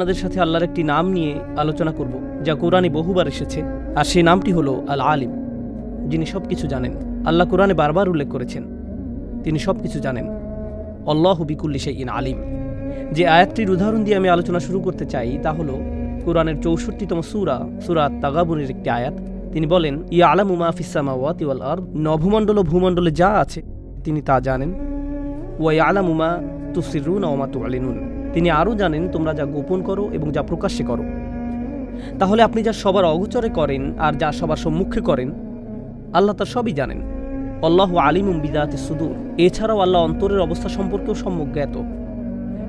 আপনাদের সাথে আল্লাহর একটি নাম নিয়ে আলোচনা করব, যা কোরআনে বহুবার এসেছে, আর সেই নামটি হলো আল আলিম যিনি সব কিছু জানেন, আল্লাহ কোরআনে বারবার উল্লেখ করেছেন, তিনি সব কিছু জানেন। অল্লাহ বিকুল্লি সেই ইন আলিম। যে আয়াতটির উদাহরণ দিয়ে আমি আলোচনা শুরু করতে চাই, তা হলো কোরআনের চৌষট্টিতম সুরা সুরা তাগাবুনের একটি আয়াত। তিনি বলেন ইয়া আলামু মা ফিসামা ওয়াতি ওয়াল আর নভমণ্ডল ও ভূমণ্ডলে যা আছে, তিনি তা জানেন। ওয়া আলামু মা তুসিরুন ওমা তুয়ালিনুন তিনি আরও জানেন তোমরা যা গোপন করো এবং যা প্রকাশ্যে করো। তাহলে আপনি যা সবার অগোচরে করেন আর যা সবার সম্মুখে করেন, আল্লাহ তা সবই জানেন। আল্লাহ আলিমুম বিদাতে সুদূর। এছাড়াও আল্লাহ অন্তরের অবস্থা সম্পর্কেও সম্যক জ্ঞাত।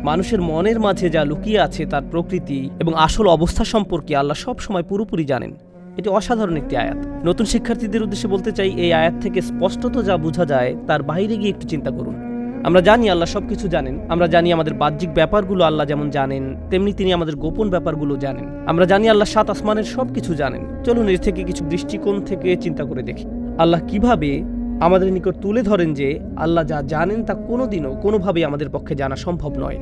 মানুষের মনের মাঝে যা লুকিয়ে আছে তার প্রকৃতি এবং আসল অবস্থা সম্পর্কে আল্লাহ সব সময় পুরোপুরি জানেন। এটি অসাধারণ একটি আয়াত। নতুন শিক্ষার্থীদের উদ্দেশ্যে বলতে চাই, এই আয়াত থেকে স্পষ্টত যা বোঝা যায়, তার বাইরে গিয়ে একটু চিন্তা করুন। আমরা জানি আল্লাহ সব কিছু জানেন, আমরা জানি আমাদের বাহ্যিক ব্যাপারগুলো আল্লাহ যেমন জানেন, তেমনি তিনি আমাদের গোপন ব্যাপারগুলো জানেন। আমরা জানি আল্লাহ সাত আসমানের সব কিছু জানেন। চলুন এর থেকে কিছু দৃষ্টিকোণ থেকে চিন্তা করে দেখি। আল্লাহ কীভাবে আমাদের নিকট তুলে ধরেন যে আল্লাহ যা জানেন তা কোনোদিনও, কোনোভাবেই আমাদের পক্ষে জানা সম্ভব নয়।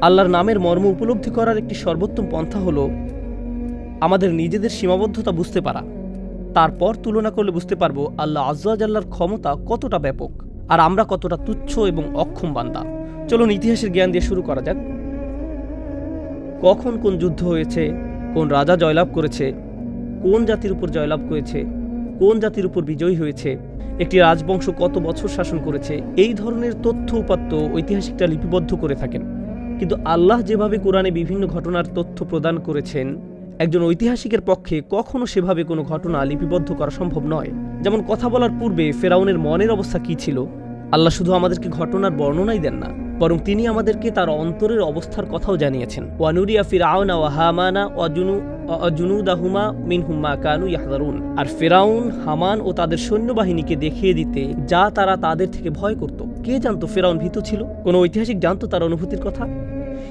আল্লাহর নামের মর্ম উপলব্ধি করার একটি সর্বোত্তম পন্থা হলো আমাদের নিজেদের সীমাবদ্ধতা বুঝতে পারা। তারপর তুলনা করলে বুঝতে পারব আল্লাহ আজ্লার ক্ষমতা কতটা ব্যাপক। আর আমরা কতটা তুচ্ছ এবং অক্ষম বান্দা। চলুন ইতিহাসের জ্ঞান দিয়ে শুরু করা যাক। কখন কোন যুদ্ধ হয়েছে, কোন রাজা জয়লাভ করেছে, কোন জাতির উপর জয়লাভ করেছে, কোন জাতির উপর বিজয়ী হয়েছে, একটি রাজবংশ কত বছর শাসন করেছে, এই ধরনের তথ্য উপাত্ত ঐতিহাসিকরা লিপিবদ্ধ করে থাকেন। কিন্তু আল্লাহ যেভাবে কোরআনে বিভিন্ন ঘটনার তথ্য প্রদান করেছেন একজন ঐতিহাসিকের পক্ষে কখনো সেভাবে কোনো ঘটনা লিপিবদ্ধ করা সম্ভব নয়। যেমন কথা বলার পূর্বে ফেরাউনের মনের অবস্থা কি ছিল? আল্লাহ শুধু আমাদেরকে ঘটনার বর্ণনাই দেন না, বরং তিনি আমাদেরকে তার অন্তরের অবস্থার কথাও জানিয়েছেন। ওয়ানুরিয়া ফিরাউনা ওয়া হামানা অজুনু অজুনুদাহুমা মিন হুম্মা কানু ইয়াহদারুন আর ফেরাউন, হামান ও তাদের সৈন্যবাহিনীকে দেখিয়ে দিতে যা তারা তাদের থেকে ভয় করত। কে জানতো ফেরাউন ভীত ছিল? কোনো ঐতিহাসিক জানতো তার অনুভূতির কথা?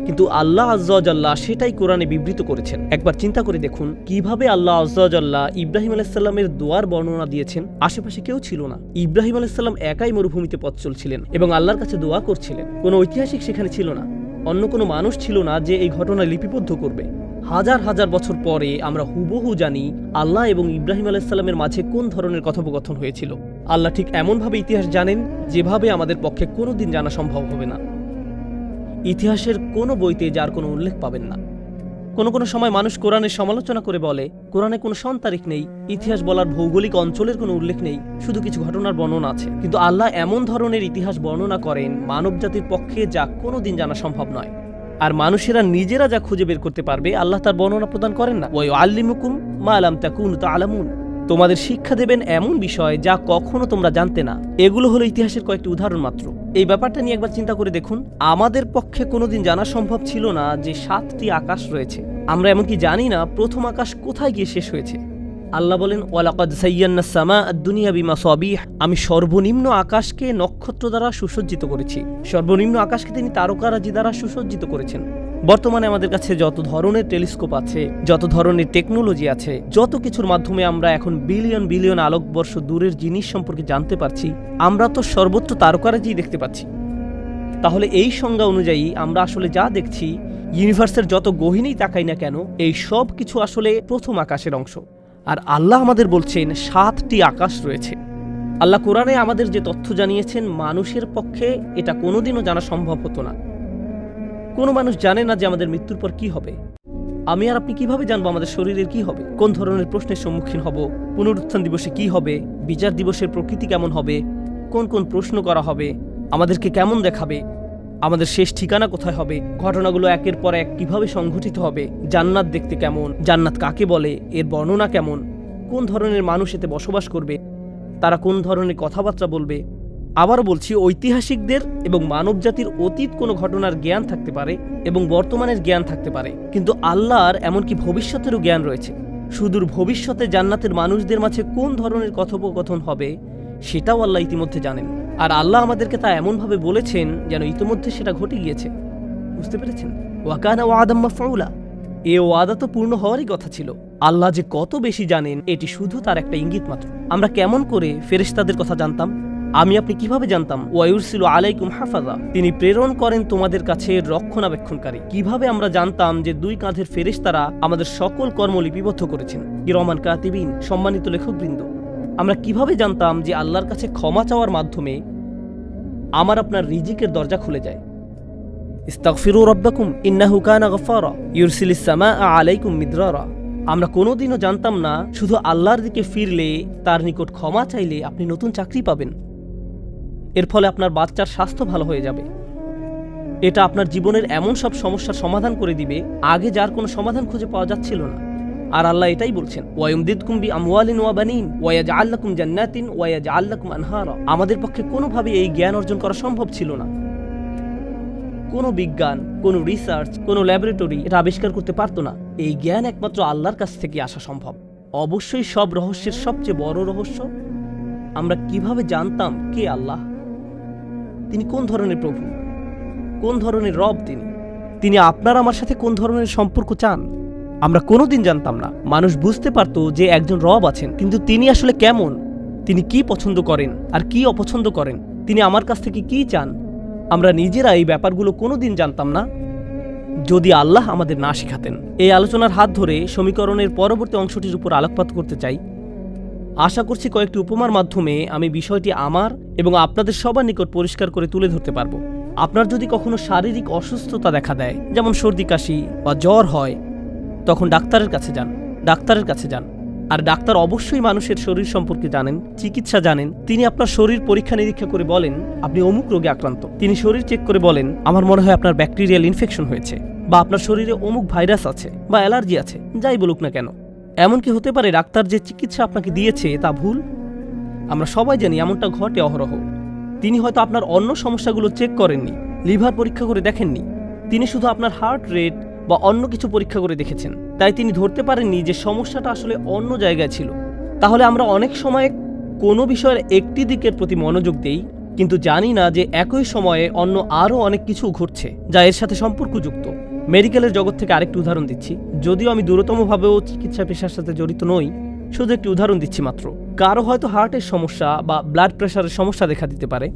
কিন্তু আল্লাহ আজ্লাহ সেটাই কোরআনে বিবৃত করেছেন। একবার চিন্তা করে দেখুন, কীভাবে আল্লাহ আজ্লাহ ইব্রাহিম আলাইসাল্লামের দোয়ার বর্ণনা দিয়েছেন, আশেপাশে কেউ ছিল না। ইব্রাহিম আলাইসাল্লাম একাই মরুভূমিতে পথ চলছিলেন এবং আল্লাহর কাছে দোয়া করছিলেন। কোনো ঐতিহাসিক সেখানে ছিল না, অন্য কোনো মানুষ ছিল না যে এই ঘটনা লিপিবদ্ধ করবে। হাজার হাজার বছর পরে আমরা হুবহু জানি আল্লাহ এবং ইব্রাহিম আলাইসাল্লামের মাঝে কোন ধরনের কথোপকথন হয়েছিল। আল্লাহ ঠিক এমনভাবে ইতিহাস জানেন, যেভাবে আমাদের পক্ষে কোনোদিন জানা সম্ভব হবে না। ইতিহাসের কোনো বইতে যার কোনো উল্লেখ পাবেন না। কোনো কোনো সময় মানুষ কোরআনের সমালোচনা করে বলে, কোরআনে কোনো সন তারিখ নেই, ইতিহাস বলার ভৌগোলিক অঞ্চলের কোনো উল্লেখ নেই, শুধু কিছু ঘটনার বর্ণনা আছে। কিন্তু আল্লাহ এমন ধরনের ইতিহাস বর্ণনা করেন মানব জাতির পক্ষে যা কোনো দিন জানা সম্ভব নয়। আর মানুষেরা নিজেরা যা খুঁজে বের করতে পারবে, আল্লাহ তার বর্ণনা প্রদান করেন না। ওই আল্লিমুকুম মা আলাম তাকুন তা আলামুন তোমাদের শিক্ষা দেবেন এমন বিষয় যা কখনো তোমরা জানতে না। এগুলো হলো ইতিহাসের কয়েকটি উদাহরণ মাত্র। এই ব্যাপারটা নিয়ে একবার চিন্তা করে দেখুন। আমাদের পক্ষে কোনোদিন জানা সম্ভব ছিল না যে সাতটি আকাশ রয়েছে। আমরা এমনকি জানি না প্রথম আকাশ কোথায় গিয়ে শেষ হয়েছে। আল্লাহ বলেন, ওয়ালাকাদ সাইয়ান্না সামা দুনিয়া বিমা সবিহ। আমি সর্বনিম্ন আকাশকে নক্ষত্র দ্বারা সুসজ্জিত করেছি। সর্বনিম্ন আকাশকে তিনি তারকারাজি দ্বারা সুসজ্জিত করেছেন। বর্তমানে আমাদের কাছে যত ধরনের টেলিস্কোপ আছে, যত ধরনের টেকনোলজি আছে, যত কিছুর মাধ্যমে আমরা এখন বিলিয়ন বিলিয়ন আলোকবর্ষ দূরের জিনিস সম্পর্কে জানতে পারছি, আমরা তো সর্বত্র তারকারাজি দেখতে পাচ্ছি। তাহলে এই সংজ্ঞা অনুযায়ী আমরা আসলে যা দেখছি, ইউনিভার্সের যত গহিনেই তাকাই না কেন, এই সব কিছু আসলে প্রথম আকাশের অংশ। আর আল্লাহ আমাদের বলছেন, সাতটি আকাশ রয়েছে। আল্লাহ কোরআনে আমাদের যে তথ্য জানিয়েছেন, মানুষের পক্ষে এটা কোনোদিনও জানা সম্ভব হতো না। কোনো মানুষ জানে না যে আমাদের মৃত্যুর পর কি হবে। আমি আর আপনি কীভাবে জানব আমাদের শরীরের কি হবে? কোন ধরনের প্রশ্নের সম্মুখীন হব? পুনরুত্থান দিবসে কি হবে? বিচার দিবসের প্রকৃতি কেমন হবে? কোন কোন প্রশ্ন করা হবে? আমাদেরকে কেমন দেখাবে? আমাদের শেষ ঠিকানা কোথায় হবে? ঘটনাগুলো একের পর এক কীভাবে সংঘটিত হবে? জান্নাত দেখতে কেমন? জান্নাত কাকে বলে? এর বর্ণনা কেমন? কোন ধরনের মানুষ এতে বসবাস করবে? তারা কোন ধরনের কথাবার্তা বলবে? আবার বলছি, ঐতিহাসিকদের এবং মানবজাতির অতীত কোনো ঘটনার জ্ঞান থাকতে পারে এবং বর্তমানের জ্ঞান থাকতে পারে। কিন্তু আল্লাহর এমনকি ভবিষ্যতেরও জ্ঞান রয়েছে। সুদূর ভবিষ্যতে জান্নাতের মানুষদের মাঝে কোন ধরনের কথোপকথন হবে, সেটাও আল্লাহ ইতিমধ্যে জানেন। আর আল্লাহ আমাদেরকে তা এমনভাবে বলেছেন যেন ইতিমধ্যে সেটা ঘটে গিয়েছে। বুঝতে পেরেছেন? ওয়াকানা ওয়াদাম্মা ফাউলা এ ওয়াদা তো পূর্ণ হওয়ারই কথা ছিল। আল্লাহ যে কত বেশি জানেন, এটি শুধু তার একটা ইঙ্গিত মাত্র। আমরা কেমন করে ফেরেশতাদের কথা জানতাম? আমি আপনি কীভাবে জানতাম? ওয়ায়ুরসিল আলাইকুম হাফাজা। তিনি প্রেরণ করেন তোমাদের কাছে রক্ষণাবেক্ষণকারী। কীভাবে আমরা জানতাম যে দুই কাঁধের ফেরেশতারা আমাদের সকল কর্ম লিপিবদ্ধ করেছেন? কিরমান কাতিবিন, সম্মানিত লেখকবৃন্দ। আমরা কীভাবে জানতাম যে আল্লাহর কাছে ক্ষমা চাওয়ার মাধ্যমে আমার আপনার রিজিকের দরজা খুলে যায়? ইস্তাগফিরু রাব্বাকুম, ইন্নাহু কানা গফারা ইউরসিলিস সামাআ আলাইকুম মিদরারা। আমরা কোনোদিনও জানতাম না, শুধু আল্লাহর দিকে ফিরলে, তার নিকট ক্ষমা চাইলে আপনি নতুন চাকরি পাবেন। এর ফলে আপনার বাচ্চার স্বাস্থ্য ভালো হয়ে যাবে। এটা আপনার জীবনের এমন সব সমস্যার সমাধান করে দিবে, আগে যার কোনো সমাধান খুঁজে পাওয়া যাচ্ছিল না। আর আল্লাহ এটাই বলছেন, ওয়ায়ুমদিদকুম বি আমওয়ালিন ওয়া বানিন ওয়ায়াজ আল্লাকুম জান্নাতিন ওয়ায়াজ আল্লাকুম আনহারা। আমাদের পক্ষে কোনোভাবে এই জ্ঞান অর্জন করা সম্ভব ছিল না। কোনো বিজ্ঞান, কোনো রিসার্চ, কোনো ল্যাবরেটরি এটা আবিষ্কার করতে পারতো না। এই জ্ঞান একমাত্র আল্লাহর কাছ থেকে আসা সম্ভব। অবশ্যই সব রহস্যের সবচেয়ে বড় রহস্য, আমরা কীভাবে জানতাম কে আল্লাহ? তিনি কোন ধরনের প্রভু? কোন ধরনের রব তিনি? তিনি আপনার আমার সাথে কোন ধরনের সম্পর্ক চান? আমরা কোনোদিন জানতাম না। মানুষ বুঝতে পারতো যে একজন রব আছেন, কিন্তু তিনি আসলে কেমন? তিনি কি পছন্দ করেন আর কি অপছন্দ করেন? তিনি আমার কাছ থেকে কি চান? আমরা নিজেরা এই ব্যাপারগুলো কোনোদিন জানতাম না। যদি আল্লাহ আমাদের না শেখাতেন, এই আলোচনার হাত ধরে সমীকরণের পরবর্তী অংশটির উপর আলোকপাত করতে চাই। আশা করছি কয়েকটি উপমার মাধ্যমে আমি বিষয়টি আমার এবং আপনাদের সবার নিকট পরিষ্কার করে তুলে ধরতে পারব। আপনার যদি কখনো শারীরিক অসুস্থতা দেখা দেয়, যেমন সর্দি, কাশি বা জ্বর হয় তখন ডাক্তারের কাছে যান, ডাক্তারের কাছে যান। আর ডাক্তার অবশ্যই মানুষের শরীর সম্পর্কে জানেন, চিকিৎসা জানেন। তিনি আপনার শরীর পরীক্ষা নিরীক্ষা করে বলেন, আপনি অমুক রোগে আক্রান্ত। তিনি শরীর চেক করে বলেন, আমার মনে হয় আপনার ব্যাকটেরিয়াল ইনফেকশন হয়েছে বা আপনার শরীরে অমুক ভাইরাস আছে বা অ্যালার্জি আছে, যাই বলুক না কেন। এমনকি হতে পারে ডাক্তার যে চিকিৎসা আপনাকে দিয়েছে তা ভুল? আমরা সবাই জানি এমনটা ঘটে অহরহ। তিনি হয়তো আপনার অন্য সমস্যাগুলো চেক করেননি লিভার পরীক্ষা করে দেখেননি। তিনি শুধু আপনার হার্ট রেট বা অন্য কিছু পরীক্ষা করে দেখেছেন। তাই তিনি ধরতে পারেননি যে সমস্যাটা আসলে অন্য জায়গায় ছিল। তাহলে আমরা অনেক সময় কোনো বিষয়ের একটি দিকের প্রতি মনোযোগ দেই, কিন্তু জানি না যে একই সময়ে অন্য আরও অনেক কিছু ঘটছে, যা এর সাথে সম্পর্কযুক্ত। মেডিকেলের জগৎ থেকে আরেকটি উদাহরণ দিচ্ছি। যদিও আমি দূরতমভাবেও চিকিৎসা পেশার সাথে জড়িত নই, শুধু একটি উদাহরণ দিচ্ছি মাত্র। কারও হয়তো হার্টের সমস্যা বা ব্লাড প্রেশারের সমস্যা দেখা দিতে পারে,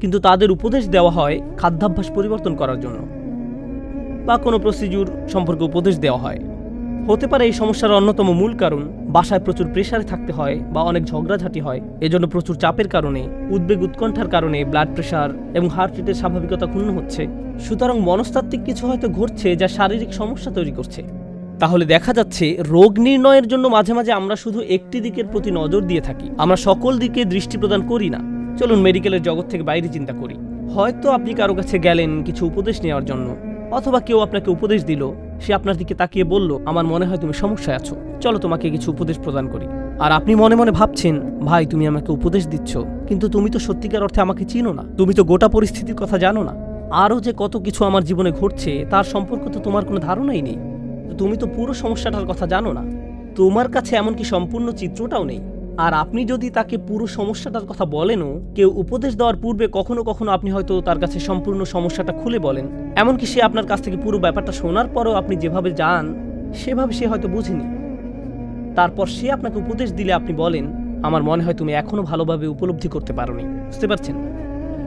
কিন্তু তাদের উপদেশ দেওয়া হয় খাদ্যাভ্যাস পরিবর্তন করার জন্য। বা কোনো প্রসিডিউর সম্পর্কে উপদেশ দেওয়া হয়। হতে পারে এই সমস্যার অন্যতম মূল কারণ, বাসায় প্রচুর প্রেশারে থাকতে হয় বা অনেক ঝগড়াঝাটি হয়। এজন্য প্রচুর চাপের কারণে, উদ্বেগ উৎকণ্ঠার কারণে ব্লাড প্রেশার এবং হার্ট রেটের স্বাভাবিকতা ক্ষুণ্ণ হচ্ছে। সুতরাং মনস্তাত্ত্বিক কিছু হয়তো ঘটছে যা শারীরিক সমস্যা তৈরি করছে। তাহলে দেখা যাচ্ছে, রোগ নির্ণয়ের জন্য মাঝে মাঝে আমরা শুধু একটি দিকের প্রতি নজর দিয়ে থাকি। আমরা সকল দিকে দৃষ্টি প্রদান করি না। চলুন মেডিকেলের জগৎ থেকে বাইরে চিন্তা করি। হয়তো আপনি কারও কাছে গেলেন কিছু উপদেশ নেওয়ার জন্য। অথবা কেউ আপনাকে উপদেশ দিল, সে আপনার দিকে তাকিয়ে বলল, আমার মনে হয় তুমি সমস্যায় আছো। চলো তোমাকে কিছু উপদেশ প্রদান করি। আর আপনি মনে মনে ভাবছেন, ভাই, তুমি আমাকে উপদেশ দিচ্ছ, কিন্তু তুমি তো সত্যিকার অর্থে আমাকে চিনো না। তুমি তো গোটা পরিস্থিতির কথা জানো না। আরও যে কত কিছু আমার জীবনে ঘটছে, তার সম্পর্কে তো তোমার কোনো ধারণাই নেই। তুমি তো পুরো সমস্যাটার কথা জানো না। তোমার কাছে এমনকি সম্পূর্ণ চিত্রটাও নেই। আর আপনি যদি তাকে পুরো সমস্যাটার কথা বলেনও, কেউ উপদেশ দেওয়ার পূর্বে কখনো কখনো আপনি হয়তো তার কাছে সম্পূর্ণ সমস্যাটা খুলে বলেন। এমনকি সে আপনার কাছ থেকে পুরো ব্যাপারটা শোনার পরেও আপনি যেভাবে যান, সেভাবে সে হয়তো বুঝেনি। তারপর সে আপনাকে উপদেশ দিলে আপনি বলেন, আমার মনে হয় তুমি এখনও ভালোভাবে উপলব্ধি করতে পারোনি। বুঝতে পারছেন?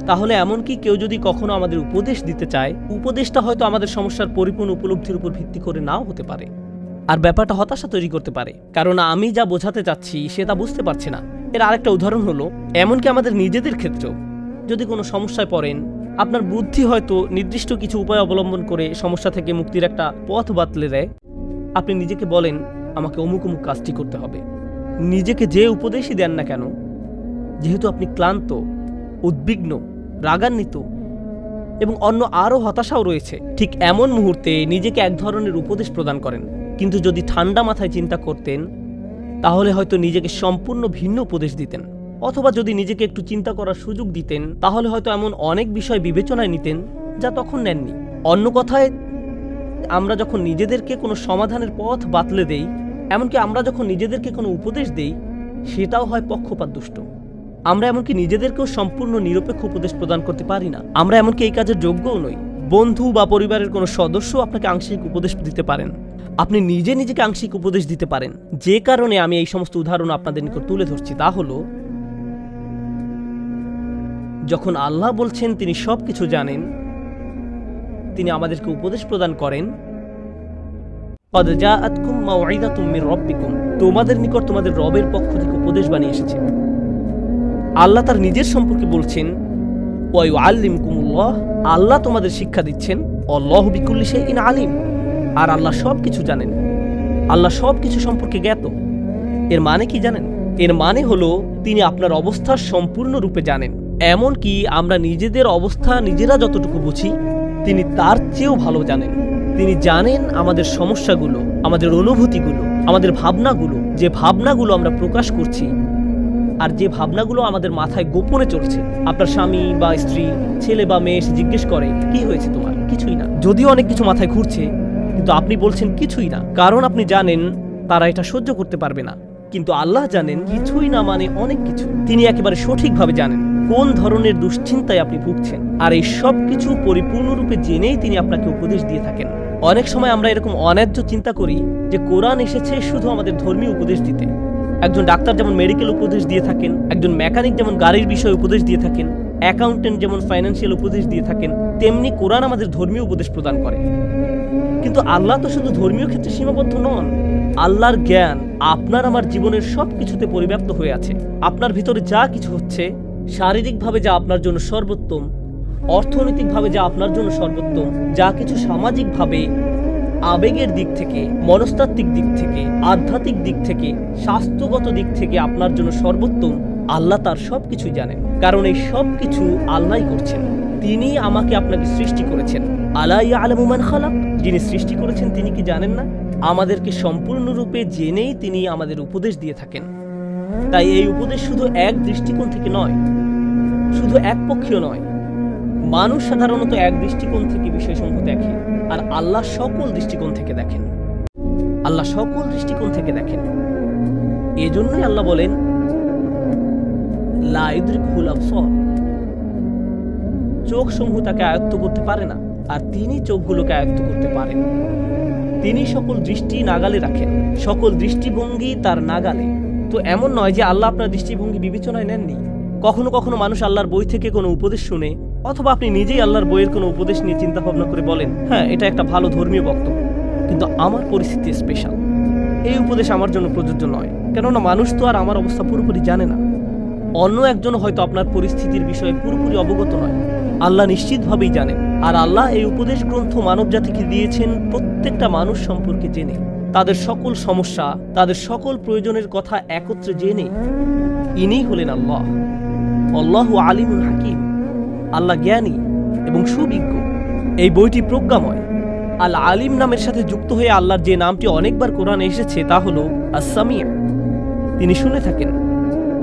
তাহলে এমনকি কেউ যদি কখনো আমাদের উপদেশ দিতে চায়, উপদেশটা হয়তো আমাদের সমস্যার পরিপূর্ণ উপলব্ধির উপর ভিত্তি করে নাও হতে পারে। আর ব্যাপারটা হতাশা তৈরি করতে পারে। কারণ আমি যা বোঝাতে চাচ্ছি, সে তা বুঝতে পারছে না। এর আরেকটা উদাহরণ হলো, এমনকি আমাদের নিজেদের ক্ষেত্রেও। যদি কোনো সমস্যায় পড়েন, আপনার বুদ্ধি হয়তো নির্দিষ্ট কিছু উপায় অবলম্বন করে সমস্যা থেকে মুক্তির একটা পথ বাতলে দেয়। আপনি নিজেকে বলেন, আমাকে অমুক অমুক কাজটি করতে হবে। নিজেকে যে উপদেশই দেন না কেন, যেহেতু আপনি ক্লান্ত, উদ্বিগ্ন, রাগান্বিত এবং অন্য আরও হতাশাও রয়েছে, ঠিক এমন মুহূর্তে নিজেকে এক ধরনের উপদেশ প্রদান করেন। কিন্তু যদি ঠান্ডা মাথায় চিন্তা করতেন, তাহলে হয়তো নিজেকে সম্পূর্ণ ভিন্ন উপদেশ দিতেন। অথবা যদি নিজেকে একটু চিন্তা করার সুযোগ দিতেন, তাহলে হয়তো এমন অনেক বিষয় বিবেচনায় নিতেন যা তখন নেননি। অন্য কথায়, আমরা যখন নিজেদেরকে কোনো সমাধানের পথ বাতলে দেই, এমনকি আমরা যখন নিজেদেরকে কোনো উপদেশ দেই, সেটাও হয় পক্ষপাত দুষ্ট। আমরা এমনকি নিজেদেরকেও সম্পূর্ণ নিরপেক্ষ উপদেশ প্রদান করতে পারি না। আমরা এমনকি এই কাজের যোগ্যও নই। বন্ধু বা পরিবারের কোনো সদস্য আপনাকে আংশিক উপদেশ দিতে পারেন। আপনি নিজে নিজেকে আংশিক উপদেশ দিতে পারেন। যে কারণে আমি এই সমস্ত উদাহরণ আপনাদের নিকট তুলে ধরছি তা হলো, যখন আল্লাহ বলছেন তিনি সব কিছু জানেন, তিনি আমাদেরকে উপদেশ প্রদান করেন তোমাদের নিকট তোমাদের রবের পক্ষ থেকে উপদেশ বানিয়ে এসেছে। আল্লাহ তার নিজের সম্পর্কে বলছেন আল্লাহ তোমাদের শিক্ষা দিচ্ছেন, অল্লাহ বিকুল্লি ইন আলিম। আর আল্লাহ সব কিছু জানেন। আল্লাহ সব কিছু সম্পর্কে জ্ঞাত। এর মানে কি জানেন? এর মানে হলো, তিনি আপনার অবস্থা সম্পূর্ণরূপে জানেন। এমনকি আমরা নিজেদের অবস্থা নিজেরা যতটুকু বুঝি, তিনি তার চেয়েও ভালো জানেন। তিনি জানেন আমাদের সমস্যাগুলো, আমাদের অনুভূতিগুলো, আমাদের ভাবনাগুলো, যে ভাবনাগুলো আমরা প্রকাশ করছি আর যে ভাবনাগুলো আমাদের মাথায় গোপনে চলছে, আপনার স্বামী বা স্ত্রী, ছেলে বা মেয়ে জিজ্ঞেস করে, কি হয়েছে তোমার? কিছুই না। যদিও অনেক কিছু মাথায় ঘুরছে, কিন্তু আপনি বলছেন কিছুই না। কারণ আপনি জানেন, তারা এটা সহ্য করতে পারবে না। কিন্তু আল্লাহ জানেন, কিছুই না মানে অনেক কিছু। তিনি একেবারে সঠিকভাবে জানেন কোন ধরনের দুশ্চিন্তায় আপনি ভুগছেন। আর এই সব কিছু পরিপূর্ণরূপে জেনেই তিনি আপনাকে উপদেশ দিয়ে থাকেন। অনেক সময় আমরা এরকম অন্যায্য চিন্তা করি যে কোরআন এসেছে শুধু আমাদের ধর্মীয় উপদেশ দিতে। একজন ডাক্তার যেমন মেডিকেল উপদেশ দিয়ে থাকেন, একজন মেকানিক যেমন গাড়ির বিষয়ে উপদেশ দিয়ে থাকেন অ্যাকাউন্টেন্ট যেমন ফাইন্যান্সিয়াল উপদেশ দিয়ে থাকেন, তেমনি কোরআন আমাদের ধর্মীয় উপদেশ প্রদান করে। কিন্তু আল্লাহ তো শুধু ধর্মীয় ক্ষেত্রে সীমাবদ্ধ নন, আল্লাহর জ্ঞান আপনার আমার জীবনের সব কিছুতে পরিব্যাপ্ত হয়ে আছে। আপনার ভিতরে যা কিছু হচ্ছে, শারীরিকভাবে যা আপনার জন্য সর্বোত্তম, অর্থনৈতিকভাবে যা আপনার জন্য সর্বোত্তম, যা কিছু সামাজিকভাবে আবেগের দিক থেকে, মনস্তাত্ত্বিক দিক থেকে, আধ্যাত্মিক দিক থেকে, স্বাস্থ্যগত দিক থেকে আপনার জন্য সর্বোত্তম আল্লাহ তার সব কিছুই জানেন। কারণ এই সব কিছু আল্লাহই করছেন। তিনি আমাকে আপনাকে সৃষ্টি করেছেন। আলাই আলমুমান খালাক। যিনি সৃষ্টি করেছেন, তিনি কি জানেন না? আমাদেরকে সম্পূর্ণরূপে জেনেই তিনি আমাদের উপদেশ দিয়ে থাকেন। তাই এই উপদেশ শুধু এক দৃষ্টিকোণ থেকে নয়, শুধু একপক্ষীয় নয় মানুষ সাধারণত এক দৃষ্টিকোণ থেকে বিষয়সমূহ দেখে, আর আল্লাহ সকল দৃষ্টিকোণ থেকে দেখেন। আল্লাহ সকল দৃষ্টিকোণ থেকে দেখেন। এজন্যই আল্লাহ বলেন চোখ সমূহ তাকে আয়ত্ত করতে পারে না, আর তিনি চোখগুলোকে আয়ত্ত করতে পারেন। তিনি সকল দৃষ্টি নাগালে রাখেন। সকল দৃষ্টিভঙ্গি তার নাগালে। তো এমন নয় যে আল্লাহ আপনার দৃষ্টিভঙ্গি বিবেচনায় নেননি। কখনো কখনো মানুষ আল্লাহর বই থেকে কোনো উপদেশ শুনে অথবা আপনি নিজেই আল্লাহর বইয়ের কোনো উপদেশ নিয়ে চিন্তা ভাবনা করে বলেন হ্যাঁ এটা একটা ভালো ধর্মীয় বক্তব্য। কিন্তু আমার পরিস্থিতি স্পেশাল এই উপদেশ আমার জন্য প্রযোজ্য নয়। কেননা মানুষ তো আর আমার অবস্থা পুরোপুরি জানে না। অন্য একজন হয়তো আপনার পরিস্থিতির বিষয়ে পুরোপুরি অবগত নয়। আল্লাহ নিশ্চিতভাবেই জানেন। আর আল্লাহ এই উপদেশ গ্রন্থ মানব জাতিকে দিয়েছেন প্রত্যেকটা মানুষ সম্পর্কে জেনে। তাদের সকল সমস্যা, তাদের সকল প্রয়োজনের কথা একত্রে জেনে ইনি হলেন আল্লাহ। আল্লাহ আলিমুল হাকিম। আল্লাহ জ্ঞানী এবং সুবিজ্ঞ। এই বইটি প্রজ্ঞাময়। আল আলিম নামের সাথে যুক্ত হয়ে আল্লাহর যে নামটি অনেকবার কোরআনে এসেছে তা হলো আসামিয়া তিনি শুনে থাকেন।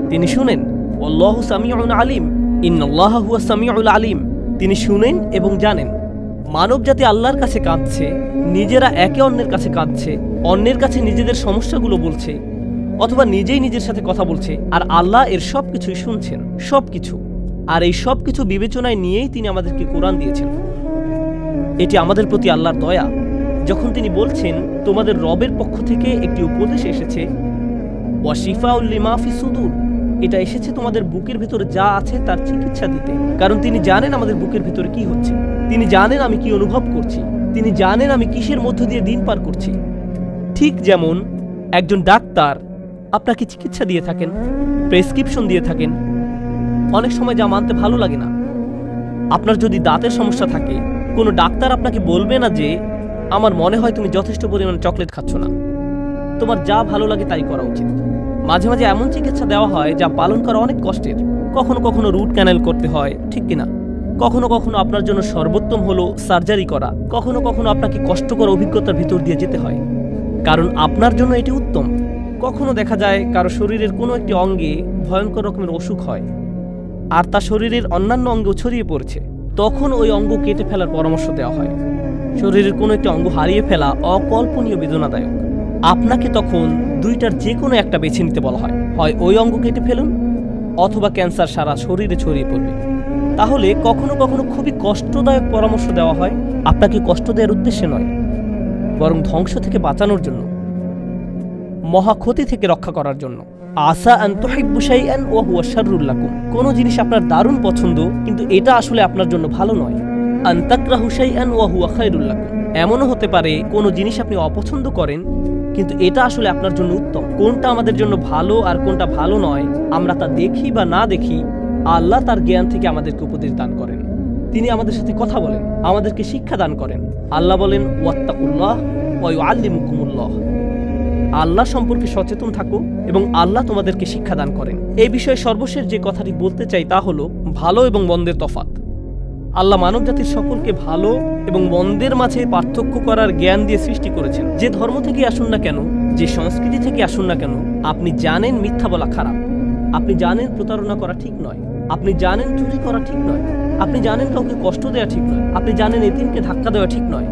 তিনি শুনেন, আল্লাহ সামিউন আলিম, ইন্নাল্লাহ হুয়া সামিউল আলিম। তিনি শুনেন এবং জানেন, মানব জাতি আল্লাহর কাছে কাঁদছে, নিজেরা একে অন্যের কাছে কাঁদছে, অন্যের কাছে নিজেদের সমস্যাগুলো বলছে, অথবা নিজেই নিজের সাথে কথা বলছে, আর আল্লাহ এর সব কিছুই শুনছেন। সব কিছু আর এই সব কিছু বিবেচনায় নিয়েই তিনি আমাদেরকে কোরআন দিয়েছেন। এটি আমাদের প্রতি আল্লাহর দয়া। যখন তিনি বলছেন, তোমাদের রবের পক্ষ থেকে একটি উপদেশ এসেছে ওয়াশিফা উল্লিমাফি সুদূর এটা এসেছে তোমাদের বুকের ভিতরে যা আছে তার চিকিৎসা দিতে। কারণ তিনি জানেন আমাদের বুকের ভিতরে কি হচ্ছে। তিনি জানেন আমি কি অনুভব করছি। তিনি জানেন আমি কিসের মধ্য দিয়ে দিন পার করছি। ঠিক যেমন একজন ডাক্তার আপনাকে চিকিৎসা দিয়ে থাকেন, প্রেসক্রিপশন দিয়ে থাকেন অনেক সময় যা মানতে ভালো লাগে না। আপনার যদি দাঁতের সমস্যা থাকে, কোনো ডাক্তার আপনাকে বলবে না যে, আমার মনে হয় তুমি যথেষ্ট পরিমাণে চকলেট খাচ্ছ না। তোমার যা ভালো লাগে তাই করা উচিত। মাঝে মাঝে এমন চিকিৎসা দেওয়া হয় যা পালন করা অনেক কষ্টের। কখনো কখনো রুট ক্যানেল করতে হয়, ঠিক কিনা? কখনো কখনো আপনার জন্য সর্বোত্তম হলো সার্জারি করা। কখনো কখনো আপনাকে কষ্টকর অভিজ্ঞতার ভিতর দিয়ে যেতে হয়। কারণ আপনার জন্য এটি উত্তম। কখনো দেখা যায় কারও শরীরের কোনো একটি অঙ্গে ভয়ঙ্কর রকমের অসুখ হয়। আর তা শরীরের অন্যান্য অঙ্গেও ছড়িয়ে পড়ছে, তখন ওই অঙ্গ কেটে ফেলার পরামর্শ দেওয়া হয়। শরীরের কোনো একটি অঙ্গ হারিয়ে ফেলা অকল্পনীয় বেদনাদায়ক। আপনাকে তখন দুইটার যে কোনো একটা বেছে নিতে বলা হয়। হয় ওই অঙ্গ কেটে ফেলুন, অথবা ক্যান্সার সারা শরীরে ছড়িয়ে পড়বে। তাহলে কখনো কখনো খুবই কষ্টদায়ক পরামর্শ দেওয়া হয়। আপনাকে কষ্ট দেওয়ার উদ্দেশ্যে নয়, বরং ধ্বংস থেকে বাঁচানোর জন্য মহা ক্ষতি থেকে রক্ষা করার জন্য। আসা আন তুহিব্বু শাইআন ওয়া হুয়া শাররুল লাকুম। কোন জিনিস আপনার দারুণ পছন্দ, কিন্তু এটা আসলে আপনার জন্য ভালো নয়। আন তাকরাহু শাইআন ওয়া হুয়া খায়রুল লাকুম। এমনও হতে পারে, কোনো জিনিস আপনি অপছন্দ করেন, কিন্তু এটা আসলে আপনার জন্য উত্তম। কোনটা আমাদের জন্য ভালো আর কোনটা ভালো নয়, আমরা তা দেখি বা না দেখি, আল্লাহ তার জ্ঞান থেকে আমাদেরকে উপদেশ দান করেন। তিনি আমাদের সাথে কথা বলেন, আমাদেরকে শিক্ষা দান করেন। আল্লাহ বলেন, ওয়াত্তাকুল্লাহ ওয়ায়ু আল্লিমুকুমুল্লাহ আল্লাহ সম্পর্কে সচেতন থাকো এবং আল্লাহ তোমাদেরকে শিক্ষা দান করেন। এই বিষয়ে সর্বশেষ যে কথাটি বলতে চাই তা হলো, ভালো এবং মন্দের তফাত আল্লাহ মানবজাতির সকলকে ভালো এবং মন্দের মাঝে পার্থক্য করার জ্ঞান দিয়ে সৃষ্টি করেছেন। যে ধর্ম থেকে আসুন না কেন, যে সংস্কৃতি থেকে আসুন না কেন, আপনি জানেন মিথ্যা বলা খারাপ। আপনি জানেন প্রতারণা করা ঠিক নয়। আপনি জানেন চুরি করা ঠিক নয়। আপনি জানেন কাউকে কষ্ট দেওয়া ঠিক নয়। আপনি জানেন এতিমকে ধাক্কা দেওয়া ঠিক নয়।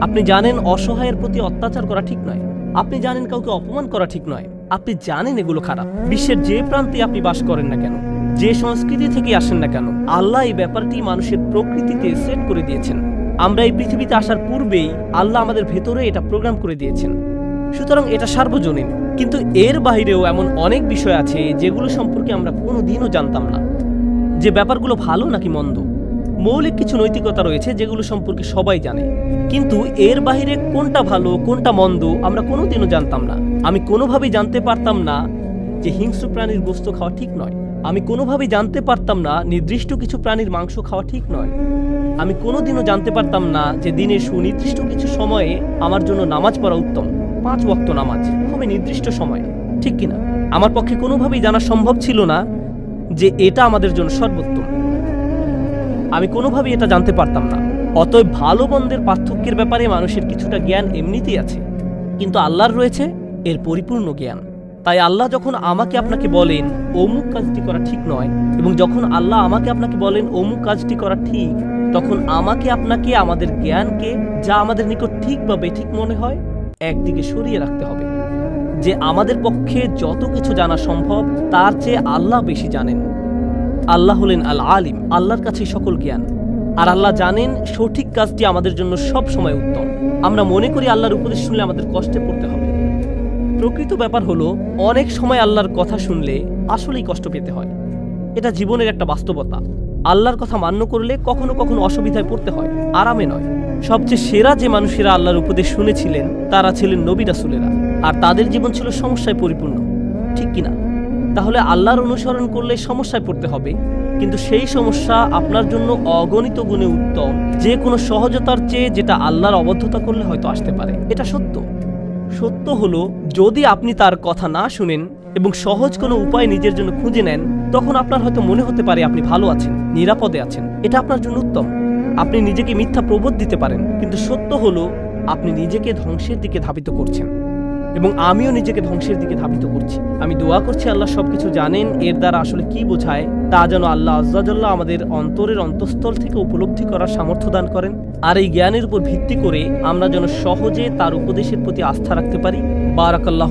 আপনি জানেন অসহায়ের প্রতি অত্যাচার করা ঠিক নয়। আপনি জানেন কাউকে অপমান করা ঠিক নয়। আপনি জানেন এগুলো খারাপ। বিশ্বের যে প্রান্তে আপনি বাস করেন না কেন, যে সংস্কৃতি থেকে আসেন না কেন, আল্লাহ এই ব্যাপারটি মানুষের প্রকৃতিতে সেট করে দিয়েছেন। আমরা এই পৃথিবীতে আসার পূর্বেই আল্লাহ আমাদের ভেতরে এটা প্রোগ্রাম করে দিয়েছেন। সুতরাং এটা সার্বজনীন। কিন্তু এর বাইরেও এমন অনেক বিষয় আছে যেগুলো সম্পর্কে আমরা কোনো দিনও জানতাম না। যে ব্যাপারগুলো ভালো নাকি মন্দ? মৌলিক কিছু নৈতিকতা রয়েছে যেগুলো সম্পর্কে সবাই জানে। কিন্তু এর বাইরে কোনটা ভালো, কোনটা মন্দ, আমরা কোনোদিনও জানতাম না। আমি কোনোভাবেই জানতে পারতাম না যে হিংস্র প্রাণীর গোস্ত খাওয়া ঠিক নয়। আমি কোনোভাবেই জানতে পারতাম না নির্দিষ্ট কিছু প্রাণীর মাংস খাওয়া ঠিক নয়। আমি কোনোদিনও জানতে পারতাম না যে দিনের সুনির্দিষ্ট কিছু সময়ে আমার জন্য নামাজ পড়া উত্তম। পাঁচ ওয়াক্ত নামাজ, খুবই নির্দিষ্ট সময়ে। ঠিক কিনা? আমার পক্ষে কোনোভাবেই জানা সম্ভব ছিল না যে এটা আমাদের জন্য সর্বোত্তম। আমি কোনোভাবেই এটা জানতে পারতাম না। অতএব ভালো মন্দের পার্থক্যের ব্যাপারে মানুষের কিছুটা জ্ঞান এমনিতেই আছে। কিন্তু আল্লাহর রয়েছে এর পরিপূর্ণ জ্ঞান। তাই আল্লাহ যখন আমাকে আপনাকে বলেন, অমুক কাজটি করা ঠিক নয়, এবং যখন আল্লাহ আমাকে আপনাকে বলেন, অমুক কাজটি করা ঠিক, তখন আমাকে আপনাকে আমাদের জ্ঞানকে যা আমাদের নিকট ঠিক বা বেঠিক মনে হয়, একদিকে সরিয়ে রাখতে হবে। যে আমাদের পক্ষে যত কিছু জানা সম্ভব, তার চেয়ে আল্লাহ বেশি জানেন। আল্লাহ হলেন আল আলিম, আল্লাহর কাছে সকল জ্ঞান। আর আল্লাহ জানেন সঠিক কাজটি আমাদের জন্য সব সময় উত্তম। আমরা মনে করি আল্লাহর উপদেশ শুনলে আমাদের কষ্টে পড়তে হবে। প্রকৃত ব্যাপার হলো, অনেক সময় আল্লাহর কথা শুনলে আসলেই কষ্ট পেতে হয়। এটা জীবনের একটা বাস্তবতা। আল্লাহর কথা মান্য করলে কখনো কখনো অসুবিধায় পড়তে হয়, আরামে নয়। সবচেয়ে সেরা যে মানুষেরা আল্লাহর উপদেশ শুনেছিলেন, তারা ছিলেন নবী রাসুলেরা। আর তাদের জীবন ছিল সমস্যায় পরিপূর্ণ। ঠিক কিনা? তাহলে আল্লাহর অনুসরণ করলে সমস্যায় পড়তে হবে। কিন্তু সেই সমস্যা আপনার জন্য অগণিত গুণে উত্তম। যে কোনো সহজতার চেয়ে যেটা আল্লাহর অবদ্ধতা করলে হয়তো আসতে পারে। এটা সত্য। সত্য হলো, যদি আপনি তার কথা না শুনেন এবং সহজ কোনো উপায় নিজের জন্য খুঁজে নেন, তখন আপনার হয়তো মনে হতে পারে আপনি ভালো আছেন, নিরাপদে আছেন। এটা আপনার জন্য উত্তম। আপনি নিজেকে মিথ্যা প্রবোধ দিতে পারেন, কিন্তু সত্য হলো, আপনি নিজেকে ধ্বংসের দিকে ধাবিত করছেন। এবং আমিও নিজেকে ধ্বংসের দিকে ধাবিত করছি। আমি দোয়া করছি আল্লাহ সবকিছু জানেন, এর দ্বারা আসলে কি বোঝায়, তা যেন আল্লাহ আজ্জাজাল্লাহ আমাদের অন্তরের অন্তঃস্থল থেকে উপলব্ধি করার সামর্থ্য দান করেন। আর এই জ্ঞানের উপর ভিত্তি করে আমরা যেন সহজে তার উপদেশের প্রতি আস্থা রাখতে পারি। বারাকাল্লাহ